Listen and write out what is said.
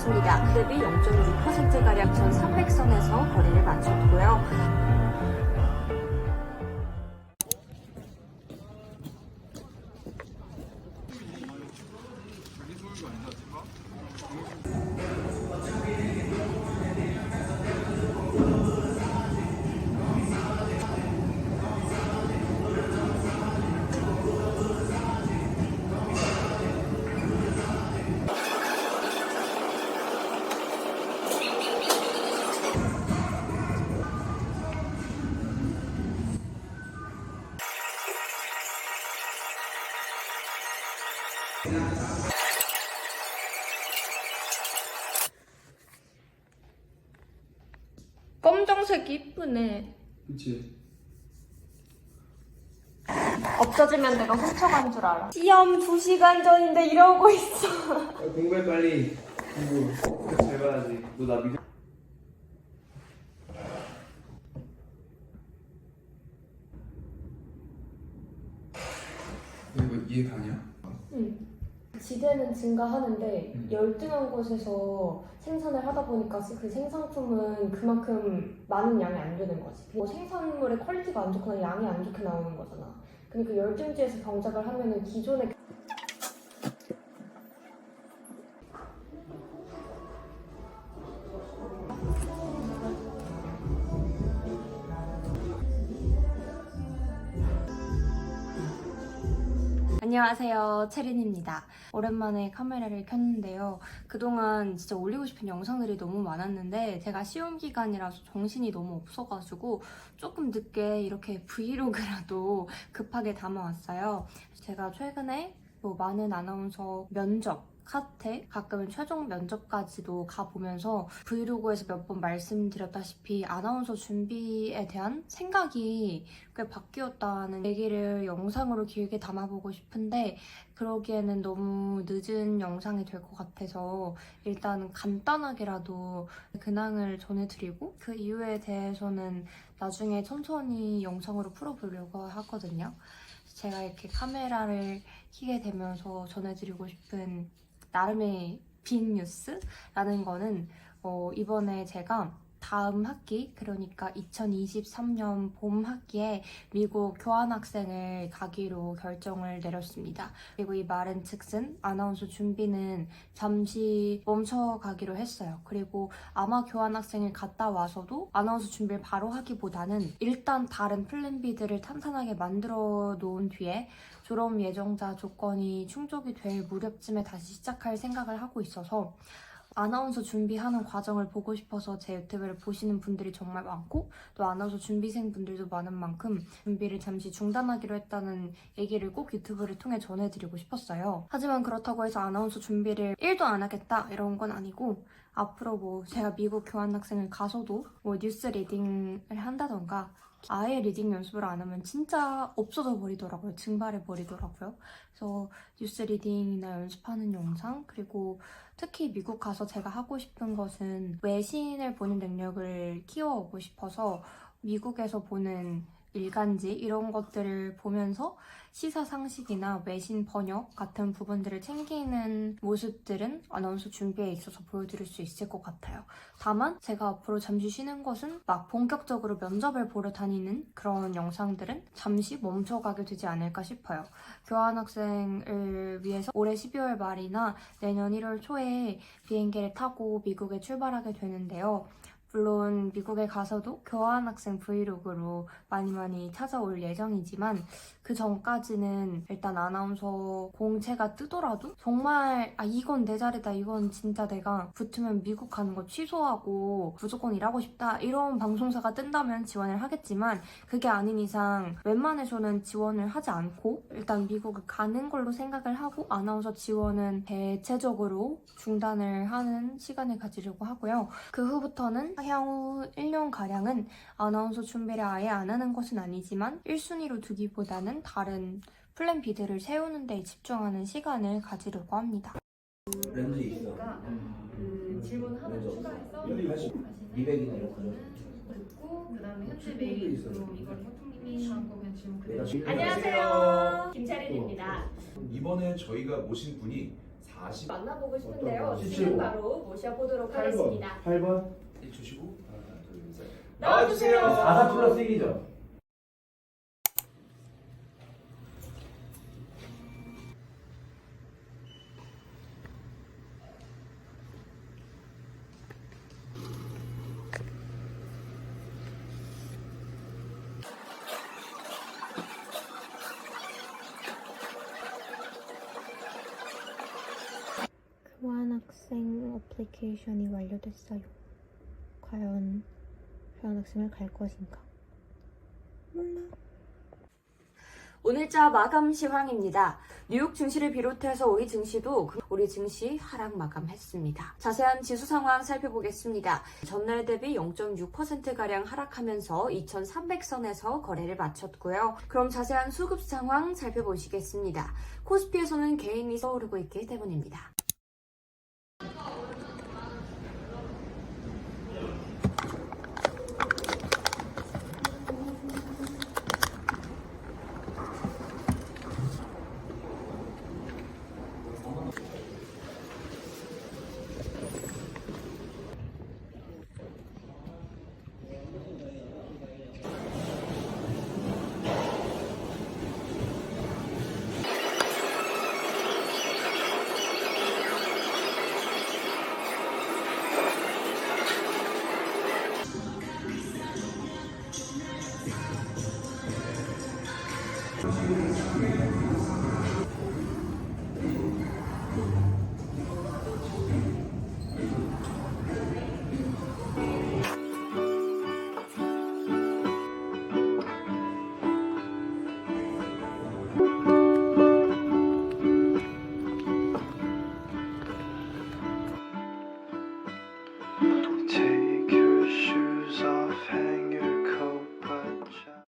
있습니다. 대비 0.6%가량 1,300 검정색이 이쁘네. 그치 없어지면 내가 훔쳐간 줄 알아. 시험 2시간 전인데 이러고 있어. 공부해 빨리 공부 잘 봐야지 너 나 믿어 너 이거 이해 가냐? 지대는 증가하는데 열등한 곳에서 생산을 하다 보니까 그 생산품은 그만큼 많은 양이 안 되는 거지. 뭐 생산물의 퀄리티가 안 좋거나 양이 안 좋게 나오는 거잖아. 그러니까 열등지에서 경작을 하면은 기존의 안녕하세요. 체린입니다. 오랜만에 카메라를 켰는데요. 그동안 진짜 올리고 싶은 영상들이 너무 많았는데 제가 시험 기간이라서 정신이 너무 없어가지고 조금 늦게 이렇게 브이로그라도 급하게 담아왔어요. 제가 최근에 뭐 많은 아나운서 면접 카테 가끔은 최종 면접까지도 가보면서 브이로그에서 몇 번 말씀드렸다시피 아나운서 준비에 대한 생각이 꽤 바뀌었다는 얘기를 영상으로 길게 담아보고 싶은데 그러기에는 너무 늦은 영상이 될 것 같아서 일단 간단하게라도 근황을 전해드리고 그 이유에 대해서는 나중에 천천히 영상으로 풀어보려고 하거든요. 제가 이렇게 카메라를 켜게 되면서 전해드리고 싶은 나름의 빈 뉴스라는 거는 어, 이번에 제가 다음 학기, 그러니까 2023년 봄 학기에 미국 교환학생을 가기로 결정을 내렸습니다. 그리고 이 말은 즉슨 아나운서 준비는 잠시 멈춰가기로 했어요. 그리고 아마 교환학생을 갔다 와서도 아나운서 준비를 바로 하기보다는 일단 다른 플랜 B들을 탄탄하게 만들어 놓은 뒤에 졸업 예정자 조건이 충족이 될 무렵쯤에 다시 시작할 생각을 하고 있어서 아나운서 준비하는 과정을 보고 싶어서 제 유튜브를 보시는 분들이 정말 많고 또 아나운서 준비생 분들도 많은 만큼 준비를 잠시 중단하기로 했다는 얘기를 꼭 유튜브를 통해 전해드리고 싶었어요. 하지만 그렇다고 해서 아나운서 준비를 1도 안 하겠다 이런 건 아니고 앞으로 뭐 제가 미국 교환학생을 가서도 뭐 뉴스 리딩을 한다던가 아예 리딩 연습을 안 하면 진짜 없어져 버리더라고요. 증발해 버리더라고요. 그래서 뉴스 리딩이나 연습하는 영상 그리고 특히 미국 가서 제가 하고 싶은 것은 외신을 보는 능력을 키워오고 싶어서 미국에서 보는 일간지 이런 것들을 보면서 시사 상식이나 외신 번역 같은 부분들을 챙기는 모습들은 아나운서 준비에 있어서 보여드릴 수 있을 것 같아요. 다만 제가 앞으로 잠시 쉬는 것은 막 본격적으로 면접을 보러 다니는 그런 영상들은 잠시 멈춰가게 되지 않을까 싶어요. 교환학생을 위해서 올해 12월 말이나 내년 1월 초에 비행기를 타고 미국에 출발하게 되는데요. 물론 미국에 가서도 교환학생 브이로그로 많이 많이 찾아올 예정이지만 그 전까지는 일단 아나운서 공채가 뜨더라도 정말 아 이건 내 자리다 이건 진짜 내가 붙으면 미국 가는 거 취소하고 무조건 일하고 싶다 이런 방송사가 뜬다면 지원을 하겠지만 그게 아닌 이상 웬만해서는 지원을 하지 않고 일단 미국을 가는 걸로 생각을 하고 아나운서 지원은 대체적으로 중단을 하는 시간을 가지려고 하고요. 그 후부터는 향후 1년가량은 아나운서 준비를 아예 안 하는 것은 아니지만 1순위로 두기보다는 다른 플랜 B들을 세우는 데 집중하는 시간을 가지려고 합니다. 렌즈 있어. 그 질문 하나 추가해서 없어. 200이나 이렇게. 듣고 그다음에 현재 메일로 이걸 다음 거면 질문 지금 안녕하세요 김채린입니다. 이번에 저희가 모신 분이 40 만나보고 싶은데요. 지금 지금 바로 모셔보도록 8번 하겠습니다. 8번 1초 쉬고 하나 둘셋 나와주세요. 4사 플러스 1이죠? 교환 학생 어플리케이션이 완료됐어요. 과연 교환학생을 갈 것인가? 몰라. 오늘자 마감 시황입니다. 뉴욕 증시를 비롯해서 우리 증시도 그- 우리 증시 하락 마감했습니다. 자세한 지수 상황 살펴보겠습니다. 전날 대비 0.6%가량 하락하면서 2,300선에서 거래를 마쳤고요. 그럼 자세한 수급 상황 살펴보시겠습니다. 코스피에서는 개인이 떠오르고 있기 때문입니다.